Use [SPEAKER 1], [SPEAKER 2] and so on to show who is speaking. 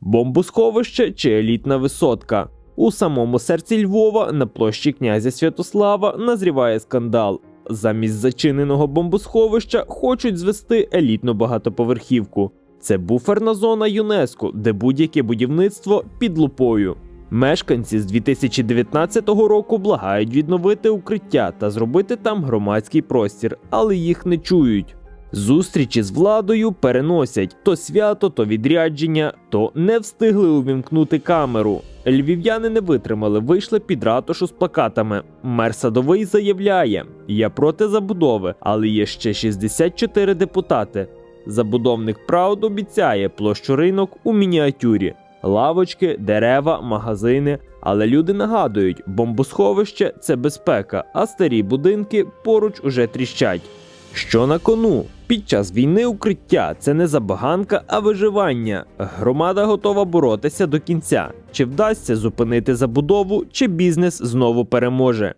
[SPEAKER 1] Бомбосховище чи елітна висотка. У самому серці Львова на площі князя Святослава назріває скандал. Замість зачиненого бомбосховища хочуть звести елітну багатоповерхівку. Це буферна зона ЮНЕСКО, де будь-яке будівництво під лупою. Мешканці з 2019 року благають відновити укриття та зробити там громадський простір, але їх не чують. Зустрічі з владою переносять то свято, то відрядження, то не встигли увімкнути камеру. Львів'яни не витримали, вийшли під ратушу з плакатами. Мер Садовий заявляє: Я проти забудови, але є ще 64 депутати. Забудовник правд обіцяє площу ринок у мініатюрі. Лавочки, дерева, магазини. Але люди нагадують, бомбосховище це безпека, а старі будинки поруч уже тріщать. Що на кону? Під час війни укриття це не забаганка, а виживання. Громада готова боротися до кінця. Чи вдасться зупинити забудову, чи бізнес знову переможе.